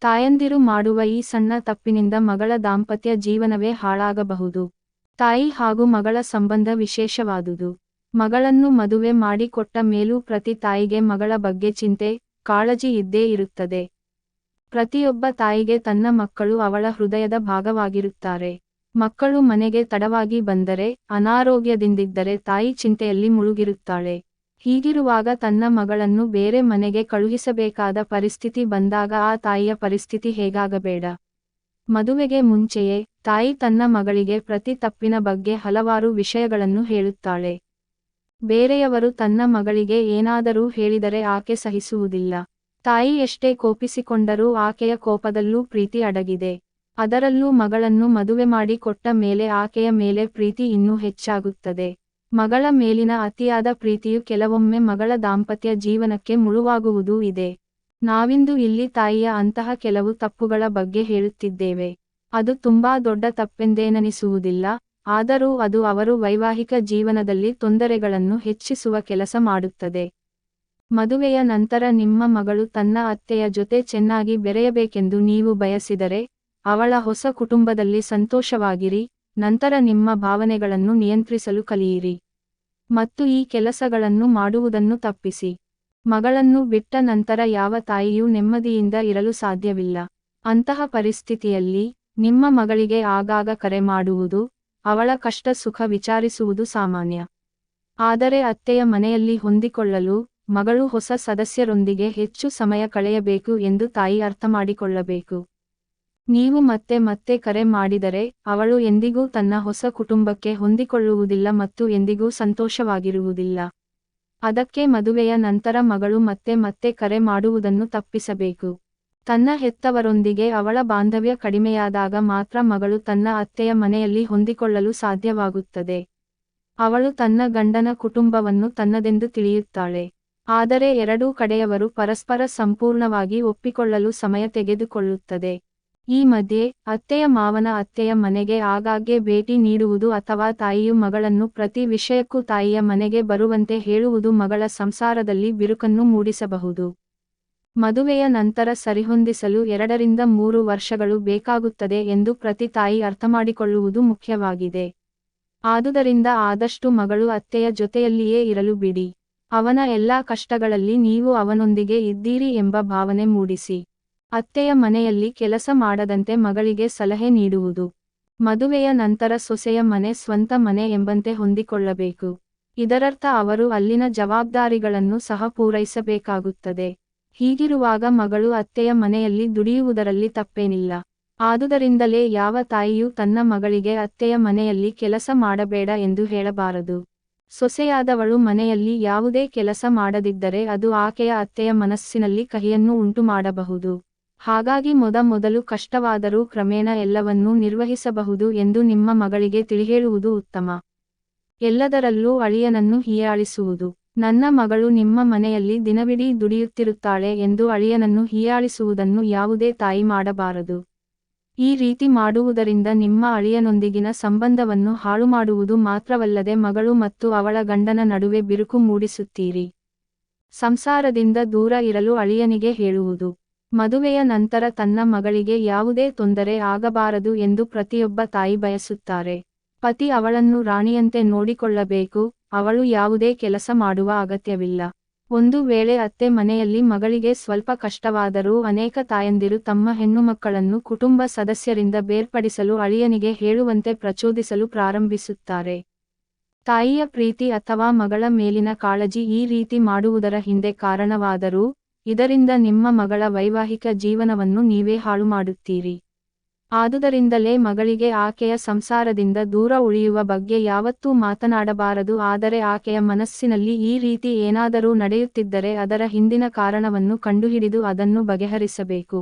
ತಾಯಂದಿರು ಮಾಡುವ ಈ ಸಣ್ಣ ತಪ್ಪಿನಿಂದ ಮಗಳ ದಾಂಪತ್ಯ ಜೀವನವೇ ಹಾಳಾಗಬಹುದು. ತಾಯಿ ಹಾಗೂ ಮಗಳ ಸಂಬಂಧ ವಿಶೇಷವಾದುದು. ಮಗಳನ್ನು ಮದುವೆ ಮಾಡಿಕೊಟ್ಟ ಮೇಲೂ ಪ್ರತಿ ತಾಯಿಗೆ ಮಗಳ ಬಗ್ಗೆ ಚಿಂತೆ, ಕಾಳಜಿ ಇದ್ದೇ ಇರುತ್ತದೆ. ಪ್ರತಿಯೊಬ್ಬ ತಾಯಿಗೆ ತನ್ನ ಮಕ್ಕಳು ಅವಳ ಹೃದಯದ ಭಾಗವಾಗಿರುತ್ತಾರೆ. ಮಕ್ಕಳು ಮನೆಗೆ ತಡವಾಗಿ ಬಂದರೆ, ಅನಾರೋಗ್ಯದಿಂದಿದ್ದರೆ ತಾಯಿ ಚಿಂತೆಯಲ್ಲಿ ಮುಳುಗಿರುತ್ತಾಳೆ. ಹೀಗಿರುವಾಗ ತನ್ನ ಮಗಳನ್ನು ಬೇರೆ ಮನೆಗೆ ಕಳುಹಿಸಬೇಕಾದ ಪರಿಸ್ಥಿತಿ ಬಂದಾಗ ಆ ತಾಯಿಯ ಪರಿಸ್ಥಿತಿ ಹೇಗಾಗಬೇಡ. ಮದುವೆಗೆ ಮುಂಚೆಯೇ ತಾಯಿ ತನ್ನ ಮಗಳಿಗೆ ಪ್ರತಿ ತಪ್ಪಿನ ಬಗ್ಗೆ ಹಲವಾರು ವಿಷಯಗಳನ್ನು ಹೇಳುತ್ತಾಳೆ. ಬೇರೆಯವರು ತನ್ನ ಮಗಳಿಗೆ ಏನಾದರೂ ಹೇಳಿದರೆ ಆಕೆ ಸಹಿಸುವುದಿಲ್ಲ. ತಾಯಿ ಎಷ್ಟೇ ಕೋಪಿಸಿಕೊಂಡರೂ ಆಕೆಯ ಕೋಪದಲ್ಲೂ ಪ್ರೀತಿ ಅಡಗಿದೆ. ಅದರಲ್ಲೂ ಮಗಳನ್ನು ಮದುವೆ ಮಾಡಿ ಕೊಟ್ಟ ಮೇಲೆ ಆಕೆಯ ಮೇಲೆ ಪ್ರೀತಿ ಇನ್ನೂ ಹೆಚ್ಚಾಗುತ್ತದೆ. ಮಗಳ ಮೇಲಿನ ಅತಿಯಾದ ಪ್ರೀತಿಯು ಕೆಲವೊಮ್ಮೆ ಮಗಳ ದಾಂಪತ್ಯ ಜೀವನಕ್ಕೆ ಮುಳುವಾಗುವುದೂ ಇದೆ. ನಾವಿಂದು ಇಲ್ಲಿ ತಾಯಿಯ ಅಂತಹ ಕೆಲವು ತಪ್ಪುಗಳ ಬಗ್ಗೆ ಹೇಳುತ್ತಿದ್ದೇವೆ. ಅದು ತುಂಬಾ ದೊಡ್ಡ ತಪ್ಪೆಂದೇನನಿಸುವುದಿಲ್ಲ, ಆದರೂ ಅದು ಅವರು ವೈವಾಹಿಕ ಜೀವನದಲ್ಲಿ ತೊಂದರೆಗಳನ್ನು ಹೆಚ್ಚಿಸುವ ಕೆಲಸ ಮಾಡುತ್ತದೆ. ಮದುವೆಯ ನಂತರ ನಿಮ್ಮ ಮಗಳು ತನ್ನ ಅತ್ತೆಯ ಜೊತೆ ಚೆನ್ನಾಗಿ ಬೆರೆಯಬೇಕೆಂದು ನೀವು ಬಯಸಿದರೆ, ಅವಳ ಹೊಸ ಕುಟುಂಬದಲ್ಲಿ ಸಂತೋಷವಾಗಿರಿ ನಂತರ ನಿಮ್ಮ ಭಾವನೆಗಳನ್ನು ನಿಯಂತ್ರಿಸಲು ಕಲಿಯಿರಿ. ಮತ್ತು ಈ ಕೆಲಸಗಳನ್ನು ಮಾಡುವುದನ್ನು ತಪ್ಪಿಸಿ. ಮಗಳನ್ನು ಬಿಟ್ಟ ನಂತರ ಯಾವ ತಾಯಿಯೂ ನೆಮ್ಮದಿಯಿಂದ ಇರಲು ಸಾಧ್ಯವಿಲ್ಲ. ಅಂತಹ ಪರಿಸ್ಥಿತಿಯಲ್ಲಿ ನಿಮ್ಮ ಮಗಳಿಗೆ ಆಗಾಗ ಕರೆ ಮಾಡುವುದು, ಅವಳ ಕಷ್ಟ ಸುಖ ವಿಚಾರಿಸುವುದು ಸಾಮಾನ್ಯ. ಆದರೆ ಅತ್ತೆಯ ಮನೆಯಲ್ಲಿ ಹೊಂದಿಕೊಳ್ಳಲು ಮಗಳು ಹೊಸ ಸದಸ್ಯರೊಂದಿಗೆ ಹೆಚ್ಚು ಸಮಯ ಕಳೆಯಬೇಕು ಎಂದು ತಾಯಿ ಅರ್ಥಮಾಡಿಕೊಳ್ಳಬೇಕು. ನೀವು ಮತ್ತೆ ಮತ್ತೆ ಕರೆ ಮಾಡಿದರೆ ಅವಳು ಎಂದಿಗೂ ತನ್ನ ಹೊಸ ಕುಟುಂಬಕ್ಕೆ ಹೊಂದಿಕೊಳ್ಳುವುದಿಲ್ಲ ಮತ್ತು ಎಂದಿಗೂ ಸಂತೋಷವಾಗಿರುವುದಿಲ್ಲ. ಅದಕ್ಕೆ ಮದುವೆಯ ನಂತರ ಮಗಳು ಮತ್ತೆ ಮತ್ತೆ ಕರೆ ಮಾಡುವುದನ್ನು ತಪ್ಪಿಸಬೇಕು. ತನ್ನ ಹೆತ್ತವರೊಂದಿಗೆ ಅವಳ ಬಾಂಧವ್ಯ ಕಡಿಮೆಯಾದಾಗ ಮಾತ್ರ ಮಗಳು ತನ್ನ ಅತ್ತೆಯ ಮನೆಯಲ್ಲಿ ಹೊಂದಿಕೊಳ್ಳಲು ಸಾಧ್ಯವಾಗುತ್ತದೆ. ಅವಳು ತನ್ನ ಗಂಡನ ಕುಟುಂಬವನ್ನು ತನ್ನದೆಂದು ತಿಳಿಯುತ್ತಾಳೆ. ಆದರೆ ಎರಡೂ ಕಡೆಯವರು ಪರಸ್ಪರ ಸಂಪೂರ್ಣವಾಗಿ ಒಪ್ಪಿಕೊಳ್ಳಲು ಸಮಯ ತೆಗೆದುಕೊಳ್ಳುತ್ತದೆ. ಈ ಮಧ್ಯೆ ಅತ್ತೆಯ ಮಾವನ ಅತ್ತೆಯ ಮನೆಗೆ ಆಗಾಗ್ಗೆ ಭೇಟಿ ನೀಡುವುದು ಅಥವಾ ತಾಯಿಯು ಮಗಳನ್ನು ಪ್ರತಿ ವಿಷಯಕ್ಕೂ ತಾಯಿಯ ಮನೆಗೆ ಬರುವಂತೆ ಹೇಳುವುದು ಮಗಳ ಸಂಸಾರದಲ್ಲಿ ಬಿರುಕನ್ನು ಮೂಡಿಸಬಹುದು. ಮದುವೆಯ ನಂತರ ಸರಿಹೊಂದಿಸಲು ಎರಡರಿಂದ ಮೂರು ವರ್ಷಗಳು ಬೇಕಾಗುತ್ತದೆ ಎಂದು ಪ್ರತಿ ತಾಯಿ ಅರ್ಥಮಾಡಿಕೊಳ್ಳುವುದು ಮುಖ್ಯವಾಗಿದೆ. ಆದುದರಿಂದ ಆದಷ್ಟು ಮಗಳು ಅತ್ತೆಯ ಜೊತೆಯಲ್ಲಿಯೇ ಇರಲು ಬಿಡಿ. ಅವನ ಎಲ್ಲಾ ಕಷ್ಟಗಳಲ್ಲಿ ನೀವು ಅವನೊಂದಿಗೆ ಇದ್ದೀರಿ ಎಂಬ ಭಾವನೆ ಮೂಡಿಸಿ. ಅತ್ತೆಯ ಮನೆಯಲ್ಲಿ ಕೆಲಸ ಮಾಡದಂತೆ ಮಗಳಿಗೆ ಸಲಹೆ ನೀಡುವುದು. ಮದುವೆಯ ನಂತರ ಸೊಸೆಯ ಮನೆ ಸ್ವಂತ ಮನೆ ಎಂಬಂತೆ ಹೊಂದಿಕೊಳ್ಳಬೇಕು. ಇದರರ್ಥ ಅವರು ಅಲ್ಲಿನ ಜವಾಬ್ದಾರಿಗಳನ್ನು ಸಹ ಪೂರೈಸಬೇಕಾಗುತ್ತದೆ. ಹೀಗಿರುವಾಗ ಮಗಳು ಅತ್ತೆಯ ಮನೆಯಲ್ಲಿ ದುಡಿಯುವುದರಲ್ಲಿ ತಪ್ಪೇನಿಲ್ಲ. ಆದುದರಿಂದಲೇ ಯಾವ ತಾಯಿಯೂ ತನ್ನ ಮಗಳಿಗೆ ಅತ್ತೆಯ ಮನೆಯಲ್ಲಿ ಕೆಲಸ ಮಾಡಬೇಡ ಎಂದು ಹೇಳಬಾರದು. ಸೊಸೆಯಾದವಳು ಮನೆಯಲ್ಲಿ ಯಾವುದೇ ಕೆಲಸ ಮಾಡದಿದ್ದರೆ ಅದು ಆಕೆಯ ಅತ್ತೆಯ ಮನಸ್ಸಿನಲ್ಲಿ ಕಹಿಯನ್ನು ಉಂಟು ಮಾಡಬಹುದು ಹಾಗಾಗಿ ಮೊದಮೊದಲು ಕಷ್ಟವಾದರೂ ಕ್ರಮೇಣ ಎಲ್ಲವನ್ನೂ ನಿರ್ವಹಿಸಬಹುದು ಎಂದು ನಿಮ್ಮ ಮಗಳಿಗೆ ತಿಳಿಹೇಳುವುದು ಉತ್ತಮ. ಎಲ್ಲದರಲ್ಲೂ ಅಳಿಯನನ್ನು ಹೀಯಾಳಿಸುವುದು. ನನ್ನ ಮಗಳು ನಿಮ್ಮ ಮನೆಯಲ್ಲಿ ದಿನವಿಡೀ ದುಡಿಯುತ್ತಿರುತ್ತಾಳೆ ಎಂದು ಅಳಿಯನನ್ನು ಹೀಯಾಳಿಸುವುದನ್ನು ಯಾವುದೇ ತಾಯಿ ಮಾಡಬಾರದು. ಈ ರೀತಿ ಮಾಡುವುದರಿಂದ ನಿಮ್ಮ ಅಳಿಯನೊಂದಿಗಿನ ಸಂಬಂಧವನ್ನು ಹಾಳು ಮಾಡುವುದು ಮಾತ್ರವಲ್ಲದೆ ಮಗಳು ಮತ್ತು ಅವಳ ಗಂಡನ ನಡುವೆ ಬಿರುಕು ಮೂಡಿಸುತ್ತೀರಿ. ಸಂಸಾರದಿಂದ ದೂರ ಇರಲು ಅಳಿಯನಿಗೆ ಹೇಳುವುದು. ಮದುವೆಯ ನಂತರ ತನ್ನ ಮಗಳಿಗೆ ಯಾವುದೇ ತೊಂದರೆ ಆಗಬಾರದು ಎಂದು ಪ್ರತಿಯೊಬ್ಬ ತಾಯಿ ಬಯಸುತ್ತಾರೆ. ಪತಿ ಅವಳನ್ನು ರಾಣಿಯಂತೆ ನೋಡಿಕೊಳ್ಳಬೇಕು, ಅವಳು ಯಾವುದೇ ಕೆಲಸ ಮಾಡುವ ಅಗತ್ಯವಿಲ್ಲ. ಒಂದು ವೇಳೆ ಅತ್ತೆ ಮನೆಯಲ್ಲಿ ಮಗಳಿಗೆ ಸ್ವಲ್ಪ ಕಷ್ಟವಾದರೂ ಅನೇಕ ತಾಯಂದಿರು ತಮ್ಮ ಹೆಣ್ಣುಮಕ್ಕಳನ್ನು ಕುಟುಂಬ ಸದಸ್ಯರಿಂದ ಬೇರ್ಪಡಿಸಲು ಅಳಿಯನಿಗೆ ಹೇಳುವಂತೆ ಪ್ರಚೋದಿಸಲು ಪ್ರಾರಂಭಿಸುತ್ತಾರೆ. ತಾಯಿಯ ಪ್ರೀತಿ ಅಥವಾ ಮಗಳ ಮೇಲಿನ ಕಾಳಜಿ ಈ ರೀತಿ ಮಾಡುವುದರ ಹಿಂದೆ ಕಾರಣವಾದರೂ ಇದರಿಂದ ನಿಮ್ಮ ಮಗಳ ವೈವಾಹಿಕ ಜೀವನವನ್ನು ನೀವೇ ಹಾಳು ಮಾಡುತ್ತೀರಿ. ಆದುದರಿಂದಲೇ ಮಗಳಿಗೆ ಆಕೆಯ ಸಂಸಾರದಿಂದ ದೂರ ಉಳಿಯುವ ಬಗ್ಗೆ ಯಾವತ್ತೂ ಮಾತನಾಡಬಾರದು, ಆದರೆ ಆಕೆಯ ಮನಸ್ಸಿನಲ್ಲಿ ಈ ರೀತಿ ಏನಾದರೂ ನಡೆಯುತ್ತಿದ್ದರೆ ಅದರ ಹಿಂದಿನ ಕಾರಣವನ್ನು ಕಂಡುಹಿಡಿದು ಅದನ್ನು ಬಗೆಹರಿಸಬೇಕು.